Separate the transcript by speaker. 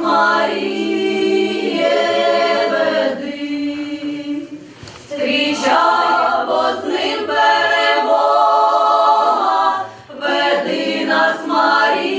Speaker 1: нас, веди, зустрічай, бо з ним перемога, веди нас, Маріє.